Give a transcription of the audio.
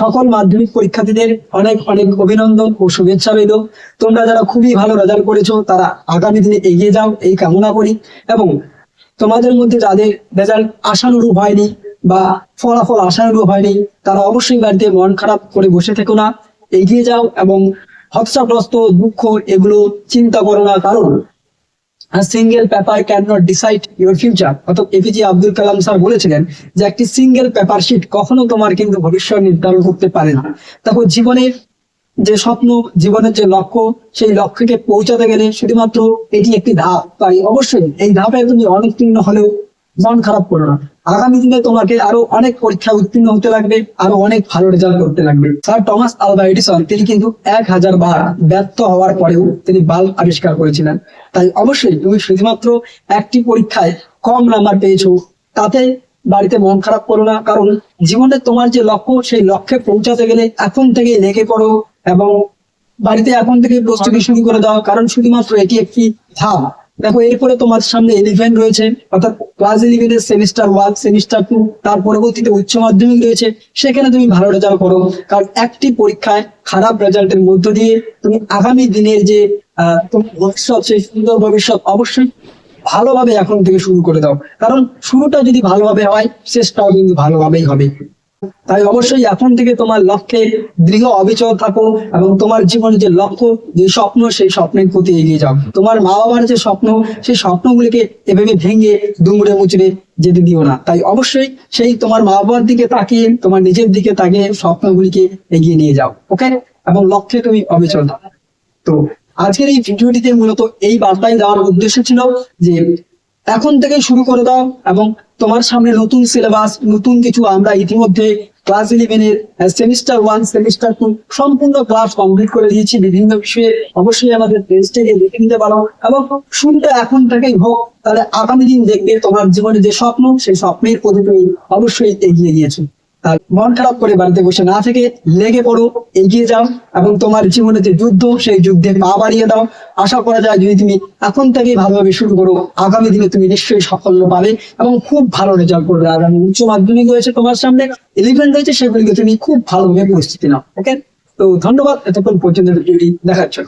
সকল মাধ্যমিক পরীক্ষার্থীদের অনেক অনেক অভিনন্দন ও শুভেচ্ছা রইল। তোমরা যারা খুবই ভালো রেজাল্ট করেছ, তারা আগামী দিনে এগিয়ে যাও, এই কামনা করি এবং তোমাদের মধ্যে যাদের রেজাল্ট আশানুরূপ হয়নি বা ফলাফল আশানুরূপ হয়নি, তারা অবশ্যই বাড়িতে মন খারাপ করে বসে থেকো না, এগিয়ে যাও এবং হতাশাগ্রস্ত, দুঃখ এগুলো চিন্তা করো না, কারণ single paper can not decide your future অর্থাৎ এপিজে আব্দুল কালাম স্যার বলেছিলেন যে একটি সিঙ্গেল পেপার শিট কখনো তোমার কিন্তু ভবিষ্যৎ নির্ধারণ করতে পারে না। তারপর জীবনের যে স্বপ্ন, জীবনের যে লক্ষ্য, সেই লক্ষ্যকে পৌঁছাতে গেলে শুধুমাত্র এটি একটি ধাপ, তাই অবশ্যই এই ধাপে তুমি অনুত্তীর্ণ হলেও মন খারাপ করো না। আগামী দিনে তোমাকে আরও অনেক পরীক্ষা উত্তীর্ণ হতে লাগবে, আরও অনেক ভালো রেজাল্ট করতে লাগবে। স্যার টমাস আলভা এডিসন তিনি কিন্তু এক হাজার বার ব্যর্থ হওয়ার পরেও তিনি বাল্ব আবিষ্কার করেছিলেন। তাই অবশ্যই তুমি শুধুমাত্র একটি পরীক্ষায় কম নাম্বার পেয়েছ, তাতে বাড়িতে মন খারাপ করো না, কারণ জীবনে তোমার যে লক্ষ্য, সেই লক্ষ্যে পৌঁছাতে গেলে এখন থেকে লেগে পড়ো এবং বাড়িতে এখন থেকে প্রস্তুতি শুরু করে দাও, কারণ শুধুমাত্র এটি একটি ধাপ। দেখো, এরপরে তোমার সামনে ইলেভেন রয়েছে, অর্থাৎ ক্লাস ইলেভেনের সেমিস্টার ওয়ান সেমিস্টার টু তার পরবর্তীতে উচ্চ মাধ্যমিক রয়েছে, সেখানে তুমি ভালো রেজাল্ট করো। কারণ একটি পরীক্ষায় খারাপ রেজাল্টের মধ্য দিয়ে তুমি আগামী দিনের যে ভবিষ্যৎ, সেই সুন্দর ভবিষ্যৎ অবশ্যই ভালোভাবে এখন থেকে শুরু করে দাও। কারণ শুরুটা যদি ভালোভাবে হয়, শেষটাও কিন্তু ভালোভাবেই হবে। তাই অবশ্যই এখন থেকে তোমার লক্ষ্যে দৃঢ় অবিচল থাকো এবং তোমার জীবনের যে লক্ষ্য, যে স্বপ্ন, সেই স্বপ্নের প্রতি এগিয়ে যাও। তোমার মা বাবার যে স্বপ্ন, সেই স্বপ্নগুলিকে এভাবে ভেঙে দুমড়ে মুচড়ে যেতে দিও না। তাই অবশ্যই সেই তোমার মা বাবার দিকে তাকিয়ে, তোমার নিজের দিকে তাকিয়ে স্বপ্নগুলিকে এগিয়ে নিয়ে যাও, ওকে? এবং লক্ষ্যে তুমি অবিচল থাকো। তো আজকের এই ভিডিওটিতে মূলত এই বার্তাই দেওয়ার উদ্দেশ্য ছিল যে এখন থেকে শুরু করে দাও এবং তোমার সামনে নতুন সিলেবাস নতুন কিছু আমরা ইতিমধ্যে ক্লাস ইলেভেনের সেমিস্টার ওয়ান সেমিস্টার টু সম্পূর্ণ ক্লাস কমপ্লিট করে দিয়েছি। বিভিন্ন বিষয়ে অবশ্যই আমাদের টেস্টে গিয়ে দেখে নিতে পারো এবং শুরুটা এখন থেকেই হোক, তাহলে আগামী দিন দেখবে তোমার জীবনে যে স্বপ্ন, সেই স্বপ্নের প্রতি তুমি অবশ্যই এগিয়ে গিয়েছো। মন খারাপ করে বাড়িতে বসে না থেকে লেগে পড়ো, এগিয়ে যাও এবং তোমার জীবনে যে যুদ্ধ, সেই যুদ্ধে পা বাড়িয়ে দাও। আশা করা যায় যদি তুমি এখন থেকেই ভালোভাবে শুরু করো, আগামী দিনে তুমি নিশ্চয়ই সাফল্য পাবে এবং খুব ভালো রেজাল্ট করবে। আগামী উচ্চ মাধ্যমিক রয়েছে তোমার সামনে ইলেভেন রয়েছে, সেগুলিকে তুমি খুব ভালোভাবে প্রস্তুতি নাও ওকে তো ধন্যবাদ, এতক্ষণ পর্যন্ত দেখার জন্য।